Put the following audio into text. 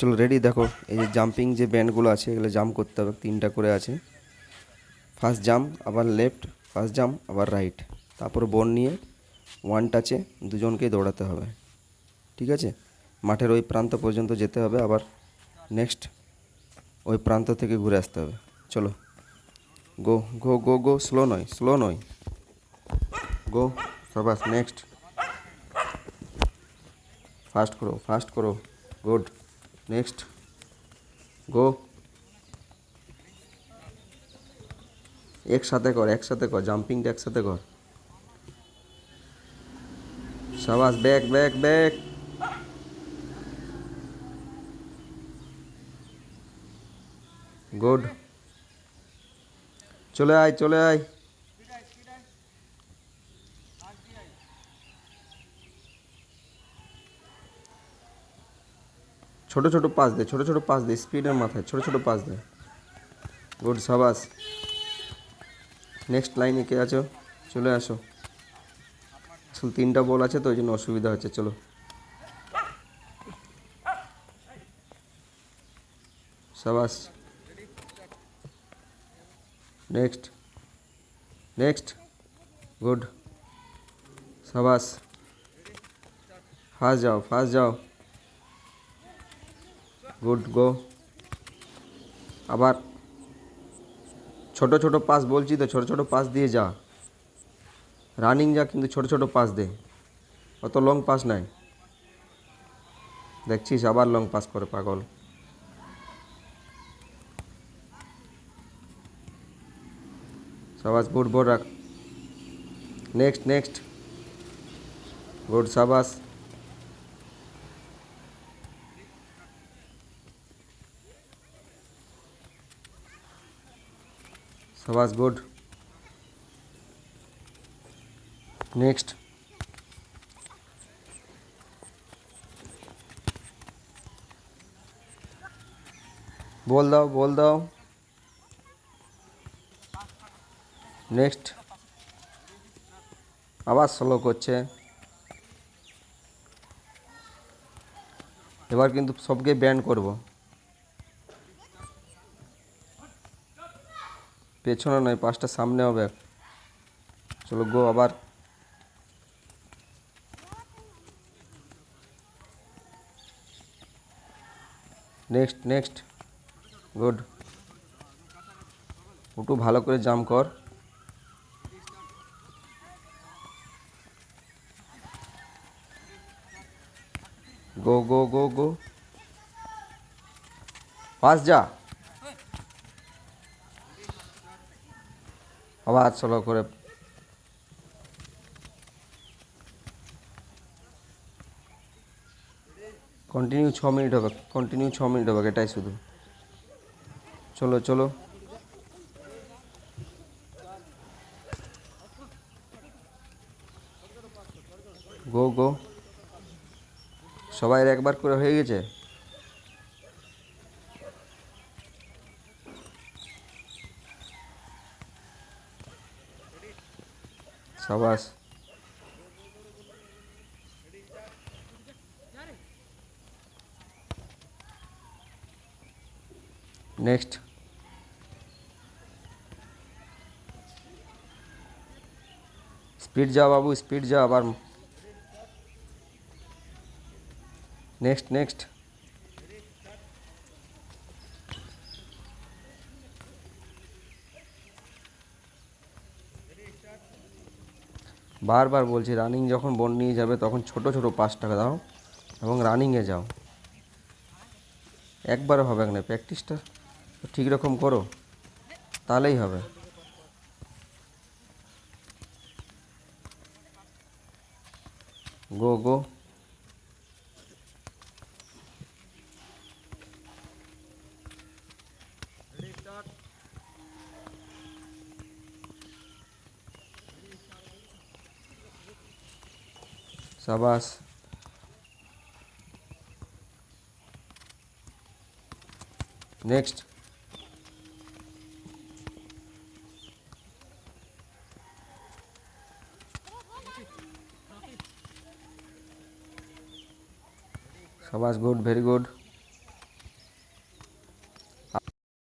চলো রেডি দেখো, এই যে জাম্পিং যে ব্যান্ডগুলো আছে, এগুলো জাম্প করতে হবে, তিনটা করে আছে। ফার্স্ট জাম্প আবার লেফট ফার্স্ট জাম্প আবার রাইট তারপর বন নিয়ে ওয়ান টাচে দুজনকেই দৌড়াতে হবে। ঠিক আছে? মাঠের ওই প্রান্ত পর্যন্ত যেতে হবে, আবার নেক্সট ওই প্রান্ত থেকে ঘুরে আসতে হবে। চলো। গো গো গো গো স্লো নয় স্লো নয়। গো সবাস নেক্সট ফাস্ট করো ফাস্ট করো। গুড নেক্সট গো একসাথে কর একসাথে কর জাম্পিংটা একসাথে কর। সাবাস ব্যাক ব্যাক ব্যাক গুড চলে আয় চলে আয়। ছোট ছোট পাস দে, ছোট ছোট পাস দে স্পিডের মাথায়, ছোট ছোট পাস দে। গুড, সাবাস। নেক্সট লাইনে কে আছো? চলে আসো। আসলে তিনটা বল আছে তো, ওই জন্য অসুবিধা হচ্ছে, চলো। সাবাস। নেক্সট নেক্সট গুড সাবাস। ফার্স্ট যাও ফার্স্ট যাও। গুড গো আবার ছোট ছোট পাস বলছি তো, ছোট ছোট পাস দিয়ে যা। রানিং যা, কিন্তু ছোট ছোট পাস দে। অত লং পাস নাই। দেখছিস, আবার লং পাস করে, পাগল। সাবাস গুড বোর্ড রাখ। নেক্সট নেক্সট গুড সাবাস। সাবাস গুড নেক্সট বল দাও বল দাও। নেক্সট আবার স্লো করছে। এবার কিন্তু সবকে ব্যান করব। পেছনে নয়, পাঁচটা সামনে হবে। চলো গো আবার। নেক্সট নেক্সট গুড একটু ভালো করে জাম কর। গো গো গো গো পাস যা। আবার স্লো করে। কন্টিনিউ ছ মিনিট হবে কন্টিনিউ ছ মিনিট হবে, এটাই শুধু। চলো চলো। গো গো সবাই একবার করে হয়ে গেছে? সাবাস নেক্সট স্পিড যা বাবু স্পিড যা আবার নেক্সট নেক্সট বারবার বলছি, রানিং যখন বন নিয়ে যাবে, তখন ছোট ছোট পাঁচ টাকা দাও এবং রানিংয়ে যাও। একবারও হবে না প্র্যাকটিসটা ঠিক রকম করো, তাহলেই হবে। গো গো সাবাস নেক্সট সাবাস গুড ভেরি গুড